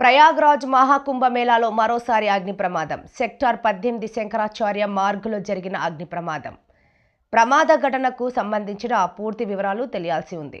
ప్రయాగ్రాజ్ మహాకుంభమేళాలో మరోసారి అగ్ని ప్రమాదం సెక్టార్ పద్దెనిమిది శంకరాచార్య మార్గులో జరిగిన అగ్ని ప్రమాదం ప్రమాద ఘటనకు సంబంధించిన పూర్తి వివరాలు తెలియాల్సి ఉంది.